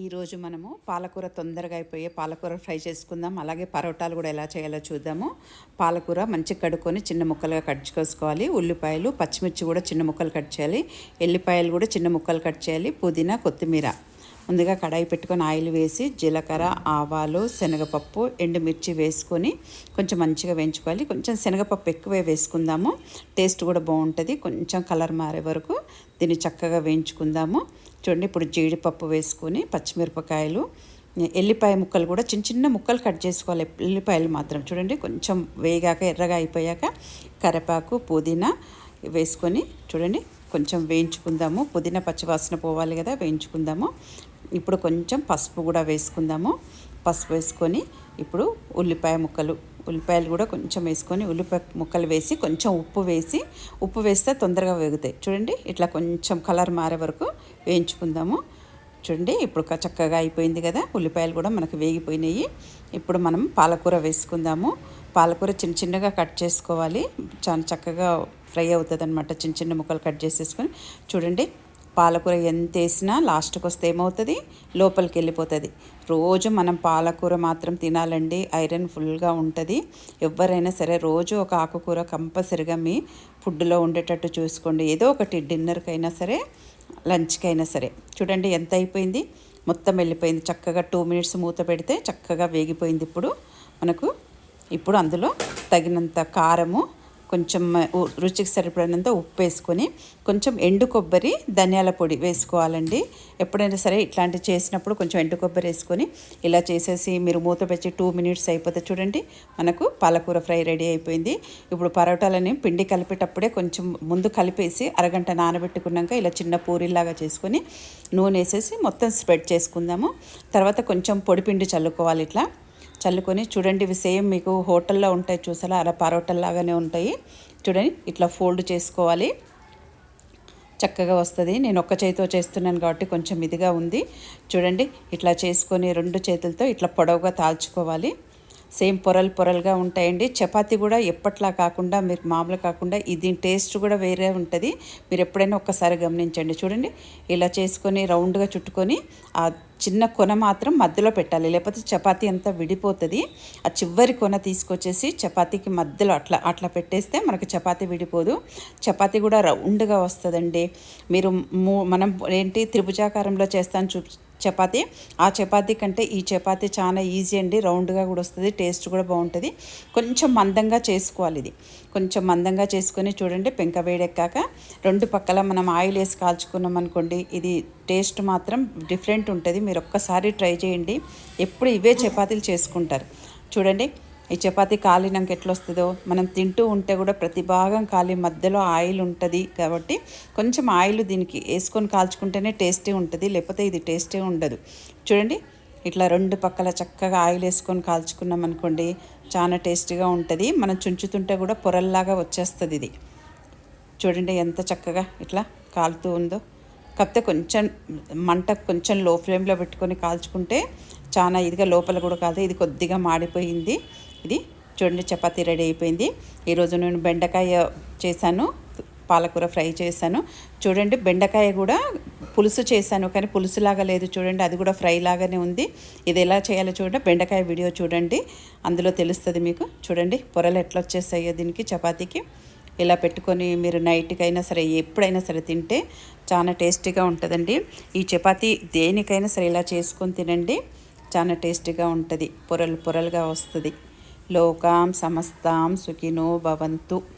ఈరోజు మనము పాలకూర తొందరగా అయిపోయే పాలకూర ఫ్రై చేసుకుందాం. అలాగే పరోటాలు కూడా ఎలా చేయాలో చూద్దాము. పాలకూర మంచిగా కడుక్కొని చిన్న ముక్కలుగా కట్ చేసుకోవాలి. ఉల్లిపాయలు పచ్చిమిర్చి కూడా చిన్న ముక్కలు కట్ చేయాలి. ఎల్లిపాయలు కూడా చిన్న ముక్కలు కట్ చేయాలి. పుదీనా కొత్తిమీర. ముందుగా కడాయి పెట్టుకొని ఆయిల్ వేసి జీలకర్ర ఆవాలు శనగపప్పు ఎండుమిర్చి వేసుకొని కొంచెం మంచిగా వేయించుకోవాలి. కొంచెం శనగపప్పు ఎక్కువే వేసుకుందాము. టేస్ట్ కూడా బాగుంటుంది. కొంచెం కలర్ మారే వరకు దీన్ని చక్కగా వేయించుకుందాము. చూడండి ఇప్పుడు జీడిపప్పు వేసుకొని పచ్చిమిరపకాయలు ఎల్లిపాయ ముక్కలు కూడా చిన్న చిన్న ముక్కలు కట్ చేసుకోవాలి. ఎల్లిపాయలు మాత్రం చూడండి కొంచెం వేగాక ఎర్రగా అయిపోయాక కరివేపాకు పుదీనా వేసుకొని చూడండి కొంచెం వేయించుకుందాము. పుదీనా పచ్చివాసన పోవాలి కదా వేయించుకుందాము. ఇప్పుడు కొంచెం పసుపు కూడా వేసుకుందాము. పసుపు వేసుకొని ఇప్పుడు ఉల్లిపాయ ముక్కలు ఉల్లిపాయలు కూడా కొంచెం వేసుకొని ఉల్లిపాయ ముక్కలు వేసి కొంచెం ఉప్పు వేసి ఉప్పు వేస్తే తొందరగా వేగుతాయి. చూడండి ఇట్లా కొంచెం కలర్ మారే వరకు వేయించుకుందాము. చూడండి ఇప్పుడు చక్కగా అయిపోయింది కదా. ఉల్లిపాయలు కూడా మనకు వేగిపోయినాయి. ఇప్పుడు మనం పాలకూర వేసుకుందాము. పాలకూర చిన్న చిన్నగా కట్ చేసుకోవాలి. చాలా చక్కగా ఫ్రై అవుతుంది అనమాట చిన్న చిన్న ముక్కలు కట్ చేసేసుకొని. చూడండి పాలకూర ఎంత వేసినా లాస్ట్కి వస్తే ఏమవుతుంది? లోపలికి వెళ్ళిపోతుంది. రోజు మనం పాలకూర మాత్రం తినాలండి. ఐరన్ ఫుల్గా ఉంటుంది. ఎవరైనా సరే రోజు ఒక ఆకుకూర కంపల్సరిగా మీ ఫుడ్లో ఉండేటట్టు చూసుకోండి. ఏదో ఒకటి డిన్నర్కైనా సరే లంచ్కైనా సరే. చూడండి ఎంత అయిపోయింది? మొత్తం వెళ్ళిపోయింది. చక్కగా టూ మినిట్స్ మూత పెడితే చక్కగా వేగిపోయింది ఇప్పుడు. మనకు ఇప్పుడు అందులో తగినంత కారము కొంచెం రుచికి సరిపడినంత ఉప్పు వేసుకొని కొంచెం ఎండు కొబ్బరి ధనియాల పొడి వేసుకోవాలండి. ఎప్పుడైనా సరే ఇట్లాంటివి చేసినప్పుడు కొంచెం ఎండు కొబ్బరి వేసుకొని ఇలా చేసేసి మీరు మూత పెట్టి టూ మినిట్స్ అయిపోతే చూడండి మనకు పాలకూర ఫ్రై రెడీ అయిపోయింది. ఇప్పుడు పరోటాలని పిండి కలిపేటప్పుడే కొంచెం ముందు కలిపేసి అరగంట నానబెట్టుకున్నాక ఇలా చిన్న పూరిలాగా చేసుకొని నూనె వేసేసి మొత్తం స్ప్రెడ్ చేసుకుందాము. తర్వాత కొంచెం పొడి పిండి చల్లుకోవాలి ఇట్లా. చల్లుకొని చూడండి ఇవి సేమ్ మీకు హోటల్లో ఉంటాయి చూసారా? అలా పరోటల్లాగానే ఉంటాయి. చూడండి ఇట్లా ఫోల్డ్ చేసుకోవాలి. చక్కగా వస్తుంది. నేను ఒక్క చేతితో చేస్తున్నాను కాబట్టి కొంచెం ఇదిగా ఉంది. చూడండి ఇట్లా చేసుకొని రెండు చేతులతో ఇట్లా పొడవుగా తాల్చుకోవాలి. సేమ్ పొరలు పొరలుగా ఉంటాయండి. చపాతి కూడా ఎప్పట్లా కాకుండా మీరు మామూలు కాకుండా ఇది టేస్ట్ కూడా వేరే ఉంటుంది. మీరు ఎప్పుడైనా ఒక్కసారి గమనించండి. చూడండి ఇలా చేసుకొని రౌండ్గా చుట్టుకొని ఆ చిన్న కొన మాత్రం మధ్యలో పెట్టాలి. లేకపోతే చపాతీ అంతా విడిపోతుంది. ఆ చివరి కొన తీసుకొచ్చేసి చపాతీకి మధ్యలో అట్లా అట్లా పెట్టేస్తే మనకు చపాతీ విడిపోదు. చపాతీ కూడా రౌండ్గా వస్తుందండి. మీరు మనం ఏంటి త్రిభుజాకారంలో చేస్తాను చూ చపాతీ. ఆ చపాతీ కంటే ఈ చపాతీ చాలా ఈజీ అండి. రౌండ్గా కూడా వస్తుంది. టేస్ట్ కూడా బాగుంటుంది. కొంచెం మందంగా చేసుకోవాలి ఇది. కొంచెం మందంగా చేసుకొని చూడండి. పెంక వేడెక్కాక రెండు పక్కల మనం ఆయిల్ వేసి కాల్చుకున్నాం అనుకోండి ఇది టేస్ట్ మాత్రం డిఫరెంట్ ఉంటుంది. మీరు ఒక్కసారి ట్రై చేయండి. ఎప్పుడు ఇవే చపాతీలు చేసుకుంటారు. చూడండి ఈ చపాతి కాలినాక ఎట్లా వస్తుందో మనం తింటూ ఉంటే కూడా ప్రతి భాగం కాలి మధ్యలో ఆయిల్ ఉంటుంది కాబట్టి కొంచెం ఆయిల్ దీనికి వేసుకొని కాల్చుకుంటేనే టేస్టీ ఉంటుంది లేకపోతే ఇది టేస్టీ ఉండదు. చూడండి ఇట్లా రెండు పక్కల చక్కగా ఆయిల్ వేసుకొని కాల్చుకున్నాం అనుకోండి చాలా టేస్టీగా ఉంటుంది. మనం చుంచుతుంటే కూడా పొరల్లాగా వచ్చేస్తుంది ఇది. చూడండి ఎంత చక్కగా ఇట్లా కాలుతూ ఉందో. కాకపోతే కొంచెం మంట కొంచెం లో ఫ్లేమ్లో పెట్టుకొని కాల్చుకుంటే చాలా ఇదిగా లోపల కూడా కాదు ఇది కొద్దిగా మాడిపోయింది. ఇది చూడండి చపాతీ రెడీ అయిపోయింది. ఈరోజు నేను బెండకాయ చేశాను పాలకూర ఫ్రై చేశాను. చూడండి బెండకాయ కూడా పులుసు చేశాను కానీ పులుసులాగా లేదు చూడండి అది కూడా ఫ్రై లాగానే ఉంది. ఇది ఎలా చేయాలో చూడండి బెండకాయ వీడియో చూడండి అందులో తెలుస్తుంది మీకు. చూడండి పొరలు ఎట్లా వచ్చేస్తాయో దీనికి చపాతీకి. ఇలా పెట్టుకొని మీరు నైట్కైనా సరే ఎప్పుడైనా సరే తింటే చాలా టేస్టీగా ఉంటుందండి. ఈ చపాతీ దేనికైనా సరే ఇలా చేసుకొని తినండి చాలా టేస్టీగా ఉంటుంది. పొరలు పొరలుగా వస్తుంది. లోకాం సమస్తాం సుఖినో భవంతు.